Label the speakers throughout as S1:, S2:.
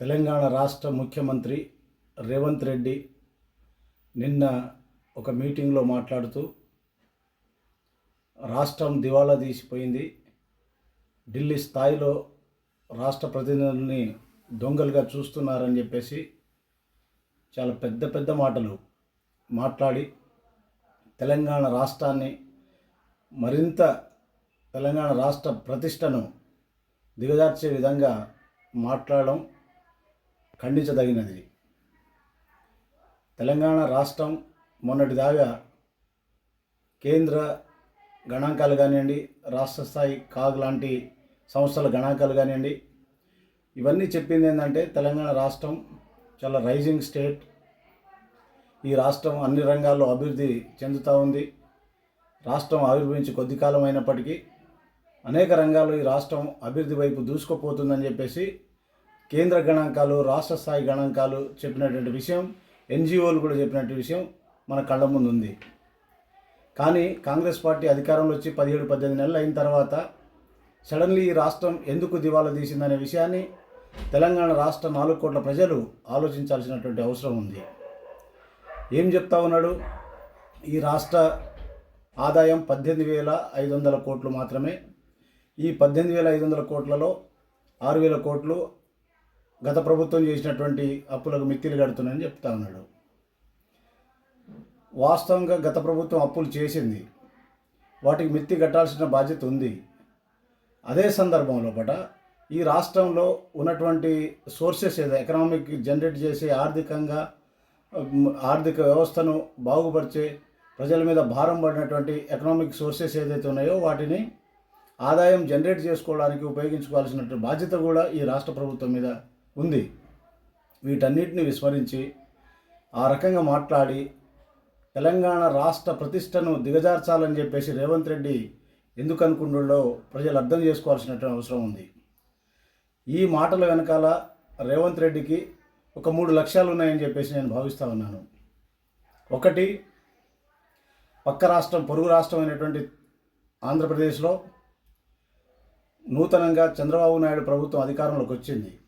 S1: తెలంగాణ రాష్ట్ర ముఖ్యమంత్రి రేవంత్ రెడ్డి నిన్న ఒక మీటింగ్లో మాట్లాడుతూ రాష్ట్రం దివాళా తీసిపోయింది. ఢిల్లీ స్థాయిలో రాష్ట్ర ప్రతినిధుల్ని దొంగలుగా చూస్తున్నారని చెప్పేసి చాలా పెద్ద పెద్ద మాటలు మాట్లాడి తెలంగాణ రాష్ట్రాన్ని మరింత తెలంగాణ రాష్ట్ర ప్రతిష్టను దిగజార్చే విధంగా మాట్లాడడం ఖండించదగినది. తెలంగాణ రాష్ట్రం మొన్నటిదాకా కేంద్ర గణాంకాలు కానివ్వండి రాష్ట్ర స్థాయి కాగ్ లాంటి సంస్థల గణాంకాలు కానివ్వండి ఇవన్నీ చెప్పింది ఏంటంటే తెలంగాణ రాష్ట్రం చాలా రైజింగ్ స్టేట్. ఈ రాష్ట్రం అన్ని రంగాల్లో అభివృద్ధి చెందుతూ ఉంది. రాష్ట్రం ఆవిర్భవించి కొద్ది కాలం అయినప్పటికీ అనేక రంగాల్లో ఈ రాష్ట్రం అభివృద్ధి వైపు దూసుకుపోతుందని చెప్పేసి కేంద్ర గణాంకాలు రాష్ట్ర స్థాయి గణాంకాలు చెప్పినటువంటి విషయం ఎన్జిఓలు కూడా చెప్పినటువంటి విషయం మన కళ్ళ ముందు ఉంది కానీ కాంగ్రెస్ పార్టీ అధికారంలో వచ్చి పదిహేడు పద్దెనిమిది నెలలు అయిన తర్వాత సడన్లీ ఈ రాష్ట్రం ఎందుకు దివాలా తీసిందనే విషయాన్ని తెలంగాణ రాష్ట్ర నాలుగు కోట్ల ప్రజలు ఆలోచించాల్సినటువంటి అవసరం ఉంది. ఏం చెప్తా ఉన్నాడు? ఈ రాష్ట్ర ఆదాయం పద్దెనిమిది వేల ఐదు వందల కోట్లు మాత్రమే. ఈ పద్దెనిమిది వేల ఐదు వందల కోట్లలో ఆరు వేల కోట్లు గత ప్రభుత్వం చేసినటువంటి అప్పులకు మిత్తిలు కడుతున్నాయని చెప్తా ఉన్నాడు. వాస్తవంగా గత ప్రభుత్వం అప్పులు చేసింది. వాటికి మిత్తి కట్టాల్సిన బాధ్యత ఉంది. అదే సందర్భంలో పట ఈ రాష్ట్రంలో ఉన్నటువంటి సోర్సెస్ ఏదో ఎకనామిక్ జనరేట్ చేసే ఆర్థికంగా ఆర్థిక వ్యవస్థను బాగుపరిచే ప్రజల మీద భారం పడినటువంటి ఎకనామిక్ సోర్సెస్ ఏదైతే ఉన్నాయో వాటిని ఆదాయం జనరేట్ చేసుకోవడానికి ఉపయోగించుకోవాల్సినటువంటి బాధ్యత కూడా ఈ రాష్ట్ర ప్రభుత్వం మీద ఉంది. వీటన్నిటిని విస్మరించి ఆ రకంగా మాట్లాడి తెలంగాణ రాష్ట్ర ప్రతిష్టను దిగజార్చాలని చెప్పేసి రేవంత్ రెడ్డి ఎందుకు అనుకుంటుండో ప్రజలు అర్థం చేసుకోవాల్సినటువంటి అవసరం ఉంది. ఈ మాటల వెనకాల రేవంత్ రెడ్డికి ఒక మూడు లక్ష్యాలు ఉన్నాయని చెప్పేసి నేను భావిస్తూ ఉన్నాను. ఒకటి పక్క రాష్ట్రం పొరుగు రాష్ట్రం అయినటువంటి ఆంధ్రప్రదేశ్లో నూతనంగా చంద్రబాబు నాయుడు ప్రభుత్వం అధికారంలోకి వచ్చింది.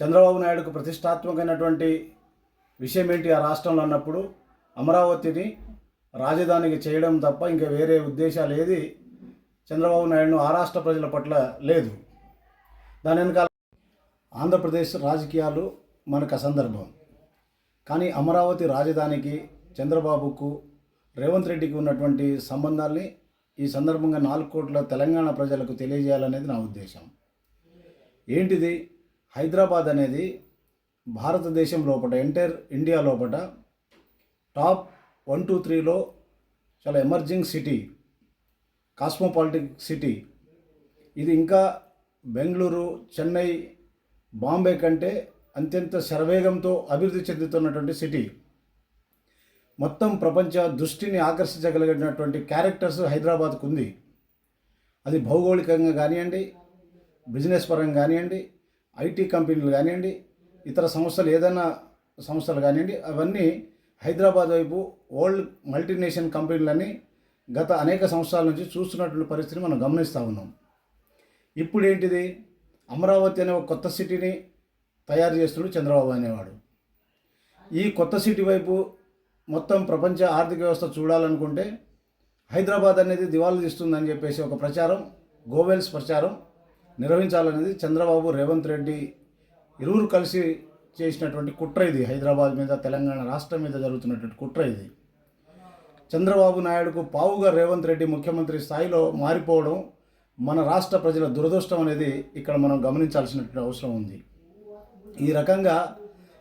S1: చంద్రబాబు నాయుడుకు ప్రతిష్టాత్మకమైనటువంటి విషయం ఏంటి ఆ రాష్ట్రంలో అన్నప్పుడు అమరావతిని రాజధానికి చేయడం తప్ప ఇంకా వేరే ఉద్దేశాలు ఏది చంద్రబాబు నాయుడును ఆ రాష్ట్ర ప్రజల పట్ల లేదు. దాని వెనకాల ఆంధ్రప్రదేశ్ రాజకీయాలు మనకు అసందర్భం. కానీ అమరావతి రాజధానికి చంద్రబాబుకు రేవంత్ రెడ్డికి ఉన్నటువంటి సంబంధాల్ని ఈ సందర్భంగా నాలుగు కోట్ల తెలంగాణ ప్రజలకు తెలియజేయాలనేది నా ఉద్దేశం. ఏంటిది? హైదరాబాద్ అనేది భారతదేశం లోపల ఎంటైర్ ఇండియా లోపల టాప్ వన్ టూ త్రీలో చాలా ఎమర్జింగ్ సిటీ కాస్మోపాలిటిక్ సిటీ. ఇది ఇంకా బెంగళూరు చెన్నై బాంబే కంటే అత్యంత శరవేగంతో అభివృద్ధి చెందుతున్నటువంటి సిటీ. మొత్తం ప్రపంచ దృష్టిని ఆకర్షించగలిగినటువంటి క్యారెక్టర్స్ హైదరాబాద్కు ఉంది. అది భౌగోళికంగా కానివ్వండి బిజినెస్ పరంగా కానివ్వండి ఐటీ కంపెనీలు కానివ్వండి ఇతర సంస్థలు ఏదైనా సంస్థలు కానివ్వండి అవన్నీ హైదరాబాద్ వైపు ఓల్డ్ మల్టీనేషనల్ కంపెనీలని గత అనేక సంవత్సరాల నుంచి చూస్తున్నటువంటి పరిస్థితిని మనం గమనిస్తూ ఉన్నాం. ఇప్పుడు ఏంటిది అమరావతి అనే ఒక కొత్త సిటీని తయారు చేస్తున్నాడు చంద్రబాబు అనేవాడు. ఈ కొత్త సిటీ వైపు మొత్తం ప్రపంచ ఆర్థిక వ్యవస్థ చూడాలనుకుంటే హైదరాబాద్ అనేది దివాళా తీస్తుందని చెప్పేసి ఒక ప్రచారం గోవెల్స్ ప్రచారం నిర్వహించాలనేది చంద్రబాబు రేవంత్ రెడ్డి ఇరువురు కలిసి చేసినటువంటి కుట్ర ఇది. హైదరాబాద్ మీద తెలంగాణ రాష్ట్రం మీద జరుగుతున్నటువంటి కుట్ర ఇది. చంద్రబాబు నాయుడుకు పావుగా రేవంత్ రెడ్డి ముఖ్యమంత్రి స్థాయిలో మారిపోవడం మన రాష్ట్ర ప్రజల దురదృష్టం అనేది ఇక్కడ మనం గమనించాల్సినటువంటి అవసరం ఉంది. ఈ రకంగా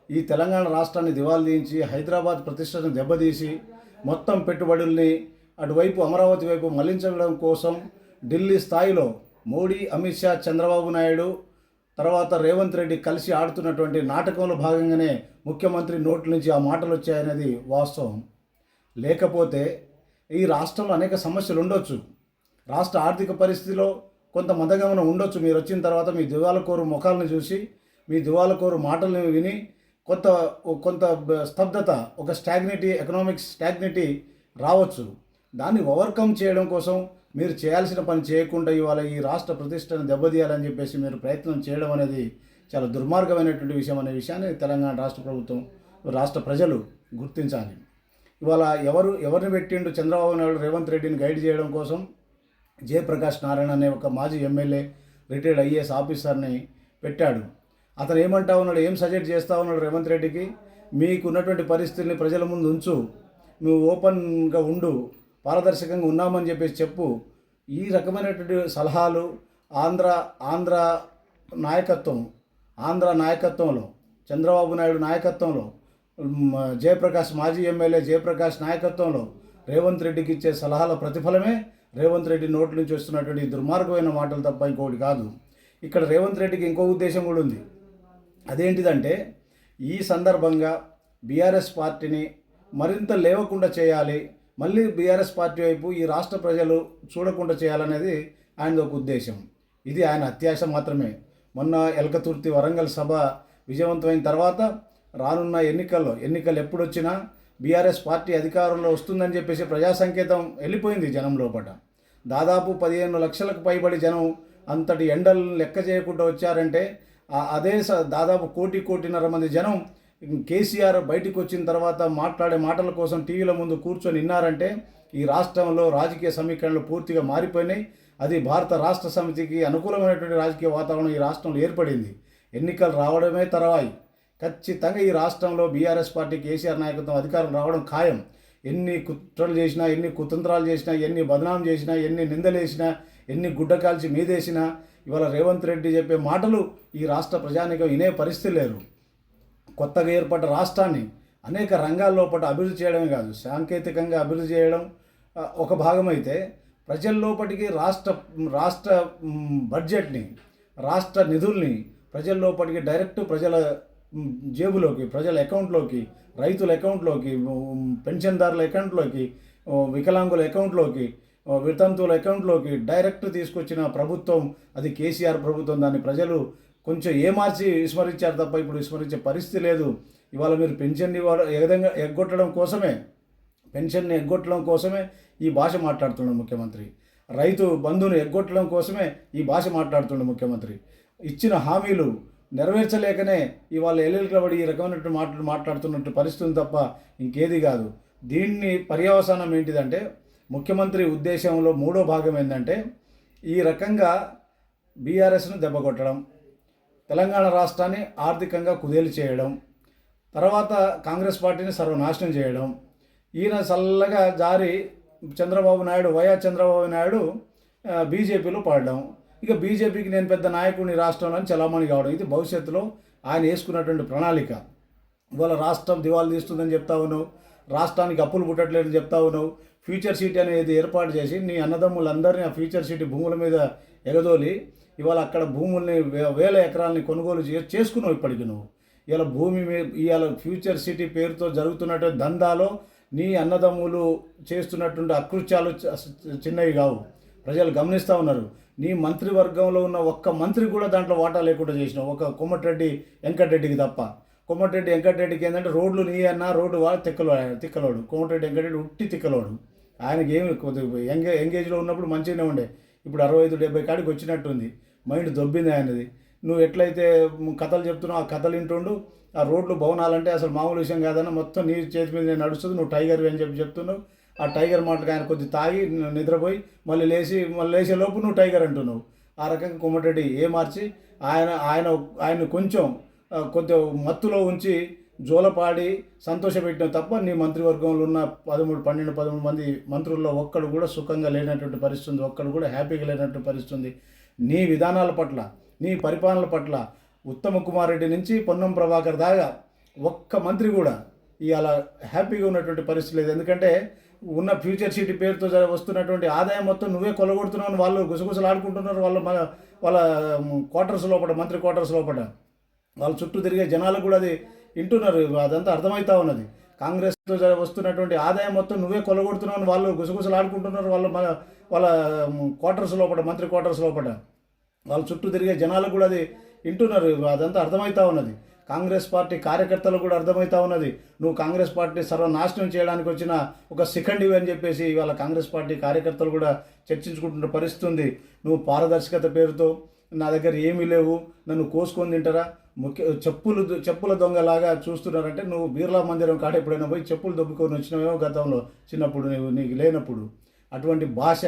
S1: ఈ తెలంగాణ రాష్ట్రాన్ని దివాళా తీయించి హైదరాబాద్ ప్రతిష్టను దెబ్బతీసి మొత్తం పెట్టుబడుల్ని అటువైపు అమరావతి వైపు మళ్ళించడం కోసం ఢిల్లీ స్థాయిలో మోడీ అమిత్ షా చంద్రబాబు నాయుడు తర్వాత రేవంత్ రెడ్డి కలిసి ఆడుతున్నటువంటి నాటకంలో భాగంగానే ముఖ్యమంత్రి నోట్ల నుంచి ఆ మాటలు వచ్చాయనేది వాస్తవం. లేకపోతే ఈ రాష్ట్రంలో అనేక సమస్యలు ఉండొచ్చు. రాష్ట్ర ఆర్థిక పరిస్థితిలో కొంత మందగమనం ఉండొచ్చు. మీరు వచ్చిన తర్వాత మీ దివాలకోరు ముఖాలను చూసి మీ దివాలకోరు మాటలను విని కొంత కొంత స్తబ్దత ఒక స్టాగ్నిటీ ఎకనామిక్ స్టాగ్నిటీ రావచ్చు. దాన్ని ఓవర్కమ్ చేయడం కోసం మీరు చేయాల్సిన పని చేయకుండా ఇవాళ ఈ రాష్ట్ర ప్రతిష్టను దెబ్బతీయాలని చెప్పేసి మీరు ప్రయత్నం చేయడం అనేది చాలా దుర్మార్గమైనటువంటి విషయం అనే విషయాన్ని తెలంగాణ రాష్ట్ర ప్రభుత్వం రాష్ట్ర ప్రజలు గుర్తించాలి. ఇవాళ ఎవరు ఎవరిని పెట్టిండు చంద్రబాబు నాయుడు రేవంత్ రెడ్డిని గైడ్ చేయడం కోసం జయప్రకాష్ నారాయణ అనే ఒక మాజీ ఎమ్మెల్యే రిటైర్డ్ ఐఏఎస్ ఆఫీసర్ని పెట్టాడు. అతను ఏమంటా ఉన్నాడు ఏం సజెస్ట్ చేస్తా ఉన్నాడు రేవంత్ రెడ్డికి? మీకు ఉన్నటువంటి పరిస్థితుల్ని ప్రజల ముందు ఉంచు. నువ్వు ఓపెన్గా ఉండు. పారదర్శకంగా ఉన్నామని చెప్పేసి చెప్పు. ఈ రకమైనటువంటి సలహాలు ఆంధ్ర ఆంధ్ర నాయకత్వం ఆంధ్ర నాయకత్వంలో చంద్రబాబు నాయుడు నాయకత్వంలో జయప్రకాష్ మాజీ ఎమ్మెల్యే జయప్రకాష్ నాయకత్వంలో రేవంత్ రెడ్డికి ఇచ్చే సలహాల ప్రతిఫలమే రేవంత్ రెడ్డి నోటి నుంచి వస్తున్నటువంటి దుర్మార్గమైన మాటలు తప్ప ఇంకొకటి కాదు. ఇక్కడ రేవంత్ రెడ్డికి ఇంకో ఉద్దేశం కూడా ఉంది. అదేంటిదంటే ఈ సందర్భంగా బీఆర్ఎస్ పార్టీని మరింత లేవకుండా చేయాలి మళ్ళీ బీఆర్ఎస్ పార్టీ వైపు ఈ రాష్ట్ర ప్రజలు చూడకుండా చేయాలనేది ఆయన ఒక ఉద్దేశం. ఇది ఆయన అత్యాశ మాత్రమే. మొన్న ఎలకతుర్తి వరంగల్ సభ విజయవంతమైన తర్వాత రానున్న ఎన్నికల్లో ఎన్నికలు ఎప్పుడు వచ్చినా బీఆర్ఎస్ పార్టీ అధికారంలో వస్తుందని చెప్పేసి ప్రజా సంకేతం వెళ్ళిపోయింది జనం లోపల దాదాపు పదిహేను లక్షలకు పైబడి జనం అంతటి ఎండలు లెక్క చేయకుండా వచ్చారంటే అదే స- దాదాపు కోటి కోటిన్నర మంది జనం కేసీఆర్ బయటికి వచ్చిన తర్వాత మాట్లాడే మాటల కోసం టీవీల ముందు కూర్చొని విన్నారంటే ఈ రాష్ట్రంలో రాజకీయ సమీకరణలు పూర్తిగా మారిపోయినాయి. అది భారత రాష్ట్ర సమితికి అనుకూలమైనటువంటి రాజకీయ వాతావరణం ఈ రాష్ట్రంలో ఏర్పడింది. ఎన్నికలు రావడమే తర్వాయి. ఖచ్చితంగా ఈ రాష్ట్రంలో బీఆర్ఎస్ పార్టీ కేసీఆర్ నాయకత్వం అధికారం రావడం ఖాయం. ఎన్ని కుట్రలు చేసినా ఎన్ని కుతంత్రాలు చేసినా ఎన్ని బదనాం చేసినా ఎన్ని నిందలేసినా ఎన్ని గుడ్డ కాల్చి మీదేసినా ఇవాళ రేవంత్ రెడ్డి చెప్పే మాటలు ఈ రాష్ట్ర ప్రజానికం వినే పరిస్థితి లేరు కొత్తగా ఏర్పడ్డ రాష్ట్రాన్ని అనేక రంగాల్లో పాటు అభివృద్ధి చేయడమే కాదు సాంకేతికంగా అభివృద్ధి చేయడం ఒక భాగమైతే ప్రజల్లోపటికి రాష్ట్ర రాష్ట్ర బడ్జెట్ని రాష్ట్ర నిధుల్ని ప్రజల్లోపటికి డైరెక్ట్ ప్రజల జేబులోకి ప్రజల అకౌంట్లోకి రైతుల అకౌంట్లోకి పెన్షన్దారుల అకౌంట్లోకి వికలాంగుల అకౌంట్లోకి వితంతువుల అకౌంట్లోకి డైరెక్ట్ తీసుకొచ్చిన ప్రభుత్వం అది కేసీఆర్ ప్రభుత్వం. దాన్ని ప్రజలు కొంచెం ఏమార్చి విస్మరించారు తప్ప ఇప్పుడు విస్మరించే పరిస్థితి లేదు. ఇవాళ మీరు పెన్షన్ ఇవ్వడం ఏ విధంగా ఎగ్గొట్టడం కోసమే పెన్షన్ని ఎగ్గొట్టడం కోసమే ఈ భాష మాట్లాడుతున్నాడు ముఖ్యమంత్రి. రైతు బంధువును ఎగ్గొట్టడం కోసమే ఈ భాష మాట్లాడుతున్నాడు ముఖ్యమంత్రి. ఇచ్చిన హామీలు నెరవేర్చలేకనే ఇవాళ ఎల్లెలకబడి ఈ రకమైనటువంటి మాటలు మాట్లాడుతున్నట్టు పరిస్థితి తప్ప ఇంకేది కాదు. దీన్ని పర్యవసానం ఏంటిదంటే ముఖ్యమంత్రి ఉద్దేశంలో మూడో భాగం ఏంటంటే ఈ రకంగా బీఆర్ఎస్ను దెబ్బకొట్టడం తెలంగాణ రాష్ట్రాన్ని ఆర్థికంగా కుదేలు చేయడం తర్వాత కాంగ్రెస్ పార్టీని సర్వనాశనం చేయడం ఈయన చల్లగా జారి చంద్రబాబు నాయుడు వైఎస్ చంద్రబాబు నాయుడు బీజేపీలో పడడం. ఇక బీజేపీకి నేను పెద్ద నాయకుడిని రాష్ట్రంలో చలామణి కావడం. ఇది భవిష్యత్తులో ఆయన వేసుకున్నటువంటి ప్రణాళిక. ఇవాళ రాష్ట్రం దివాళి తీస్తుందని చెప్తా ఉన్నావు. రాష్ట్రానికి అప్పులు పుట్టట్లేదని చెప్తా ఉన్నావు. ఫ్యూచర్ సిటీ అనేది ఏర్పాటు చేసి నీ అన్నదమ్ములందరినీ ఆ ఫ్యూచర్ సిటీ భూముల మీద ఎగదోలి ఇవాళ అక్కడ భూముల్ని వే- వేల ఎకరాలని కొనుగోలు చే చేసుకున్నావు ఇప్పటికి నువ్వు. ఇవాళ భూమి ఇవాళ ఫ్యూచర్ సిటీ పేరుతో జరుగుతున్నటువంటి దందాలో నీ అన్నదమ్ములు చేస్తున్నటువంటి అకృత్యాలు చిన్నవి కావు. ప్రజలు గమనిస్తూ ఉన్నారు. నీ మంత్రివర్గంలో ఉన్న ఒక్క మంత్రి కూడా దాంట్లో వాటా లేకుండా చేసినావు. ఒక కొమ్మటిరెడ్డి వెంకటరెడ్డికి తప్ప. కొమ్మటిరెడ్డి వెంకటరెడ్డికి ఏంటంటే రోడ్లు నీ అన్న రోడ్డు వాడు తిక్కలో తిక్కలోడు. కొమ్మటిరెడ్డి వెంకటరెడ్డి ఉట్టి తిక్కలోడు. ఆయనకి ఏమి కొద్దిగా యంగ్ ఎంగేజ్లో ఉన్నప్పుడు మంచిగానే ఉండే. ఇప్పుడు అరవై ఐదు డెబ్బై కాడికి వచ్చినట్టుంది. మైండ్ దొబ్బింది ఆయనది. నువ్వు ఎట్లయితే కథలు చెప్తున్నావు ఆ కథలు వింటుండు ఆ రోడ్లు భవనాలంటే అసలు మామూలు విషయం కాదన్న మొత్తం నీ చేతి మీద నేను నడుస్తుంది నువ్వు టైగర్ అని చెప్పి చెప్తున్నావు. ఆ టైగర్ మాటలకు ఆయన కొద్ది తాగి నిద్రపోయి మళ్ళీ లేచి మళ్ళీ లేచే లోపు నువ్వు టైగర్ అంటున్నావు. ఆ రకంగా కొమ్మటిరెడ్డి ఏ మార్చి ఆయన ఆయన ఆయన కొంచెం కొద్దిగా మత్తులో ఉంచి జోలపాడి సంతోషపెట్టిన తప్ప నీ మంత్రివర్గంలో ఉన్న పదమూడు పన్నెండు పదమూడు మంది మంత్రుల్లో ఒక్కడు కూడా సుఖంగా లేనటువంటి పరిస్థితి ఒక్కడు కూడా హ్యాపీగా లేనటువంటి పరిస్థితి నీ విధానాల పట్ల నీ పరిపాలన పట్ల ఉత్తమ కుమార్ రెడ్డి నుంచి పొన్నం ప్రభాకర్ దాకా ఒక్క మంత్రి కూడా ఇవాళ హ్యాపీగా ఉన్నటువంటి పరిస్థితి లేదు. ఎందుకంటే ఉన్న ఫ్యూచర్ సిటీ పేరుతో వస్తున్నటువంటి ఆదాయం మొత్తం నువ్వే కొలగొడుతున్నావు అని వాళ్ళు గుసగుసలు ఆడుకుంటున్నారు వాళ్ళ మన వాళ్ళ క్వార్టర్స్ లోపల మంత్రి క్వార్టర్స్ లోపల. వాళ్ళ చుట్టూ తిరిగే జనాలు కూడా అది వింటున్నారు. అదంతా అర్థమవుతా ఉన్నది. కాంగ్రెస్తో వస్తున్నటువంటి ఆదాయం మొత్తం నువ్వే కొలగొడుతున్నావు అని వాళ్ళు గుసగుసలు ఆడుకుంటున్నారు వాళ్ళ వాళ్ళ క్వార్టర్స్ లోపల మంత్రి క్వార్టర్స్ లోపల. వాళ్ళ చుట్టూ తిరిగే జనాలకు కూడా అది వింటున్నారు. అదంతా అర్థమవుతా ఉన్నది. కాంగ్రెస్ పార్టీ కార్యకర్తలకు కూడా అర్థమవుతా ఉన్నది. నువ్వు కాంగ్రెస్ పార్టీ సర్వనాశనం చేయడానికి వచ్చిన ఒక సెకండ్ ఇవి అని చెప్పేసి ఇవాళ కాంగ్రెస్ పార్టీ కార్యకర్తలు కూడా చర్చించుకుంటున్న పరిస్థితి ఉంది. నువ్వు పారదర్శకత పేరుతో నా దగ్గర ఏమీ లేవు. నన్ను కోసుకొని తింటారా? ముఖ్య చెప్పులు చెప్పుల దొంగలాగా చూస్తున్నారంటే నువ్వు బీర్లా మందిరం కాడ ఎప్పుడైనా పోయి చెప్పులు దొబ్బుకొని వచ్చినావేమో గతంలో చిన్నప్పుడు నువ్వు నీకు లేనప్పుడు. అటువంటి భాష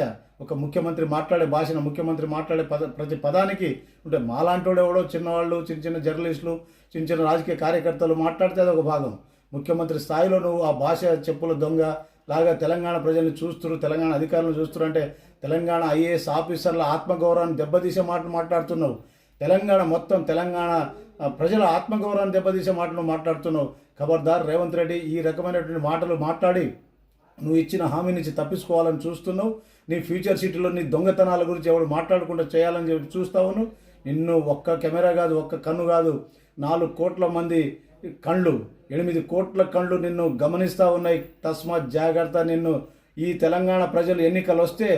S1: ఒక ముఖ్యమంత్రి మాట్లాడే భాషను ముఖ్యమంత్రి మాట్లాడే పద ప్రతి పదానికి ఉంటే మాలాంటోడు ఎవడో చిన్నవాళ్ళు చిన్న చిన్న జర్నలిస్టులు చిన్న చిన్న రాజకీయ కార్యకర్తలు మాట్లాడితే అది ఒక భాగం. ముఖ్యమంత్రి స్థాయిలో నువ్వు ఆ భాష చెప్పుల దొంగ లాగా తెలంగాణ ప్రజల్ని చూస్తురు తెలంగాణ అధికారులను చూస్తురు అంటే తెలంగాణ ఐఏఎస్ ఆఫీసర్ల ఆత్మగౌరవాన్ని దెబ్బతీసే మాటలు మాట్లాడుతున్నావు. తెలంగాణ మొత్తం తెలంగాణ ప్రజల ఆత్మగౌరవాన్ని దెబ్బతీసే మాటలు మాట్లాడుతున్నావు. ఖబర్దార్ రేవంత్ రెడ్డి ఈ రకమైనటువంటి మాటలు మాట్లాడి నువ్వు ఇచ్చిన హామీ నుంచి తప్పించుకోవాలని చూస్తున్నావు. నీ ఫ్యూచర్ సిటీలో నీ దొంగతనాల గురించి ఎవరు మాట్లాడకుండా చేయాలని చెప్పి చూస్తావును నిన్ను ఒక్క కెమెరా కాదు ఒక్క కన్ను కాదు నాలుగు కోట్ల మంది కళ్ళు ఎనిమిది కోట్ల కళ్ళు నిన్ను గమనిస్తూ ఉన్నాయి. తస్మాత్ జాగ్రత్త నిన్ను ఈ తెలంగాణ ప్రజలు ఎన్నికలు వస్తే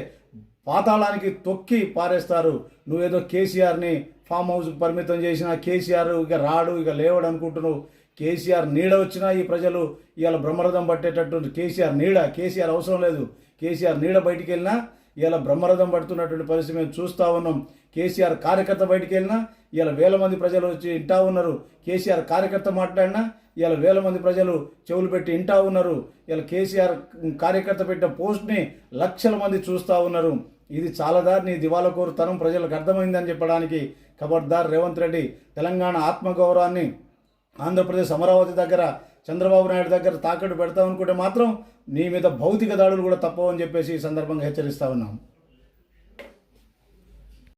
S1: పాతాళానికి తొక్కి పారేస్తారు. నువ్వేదో కేసీఆర్ని ఫామ్ హౌస్ పరిమితం చేసిన కేసీఆర్ ఇక రాడు ఇక లేవడు అనుకుంటున్నావు. కేసీఆర్ నీడ వచ్చినా ఈ ప్రజలు ఇవాళ బ్రహ్మరథం పట్టేటట్టు కేసీఆర్ నీడ కేసీఆర్ అవసరం లేదు. కేసీఆర్ నీడ బయటికి వెళ్ళినా ఇవాళ బ్రహ్మరథం పడుతున్నటువంటి పరిస్థితి మేము చూస్తూ ఉన్నాం. కేసీఆర్ కార్యకర్త బయటికి వెళ్ళినా ఇవాళ వేల మంది ప్రజలు వచ్చి ఇంటా ఉన్నారు. కేసీఆర్ కార్యకర్త మాట్లాడినా ఇవాళ వేల మంది ప్రజలు చెవులు పెట్టి ఇంటా ఉన్నారు. ఇవాళ కేసీఆర్ కార్యకర్త పెట్టిన పోస్ట్ని లక్షల మంది చూస్తూ ఉన్నారు. ఇది చాలాదా? నీ దివాలకోరు తరం ప్రజలకు అర్థమైందని చెప్పడానికి ఖబర్దార్ రేవంత్ రెడ్డి తెలంగాణ ఆత్మగౌరవాన్ని ఆంధ్రప్రదేశ్ అమరావతి దగ్గర చంద్రబాబు నాయుడు దగ్గర తాకట్టు పెడతాం అనుకుంటే మాత్రం నీ మీద భౌతిక దాడులు కూడా తప్పవని చెప్పేసి ఈ సందర్భంగా హెచ్చరిస్తా ఉన్నాం.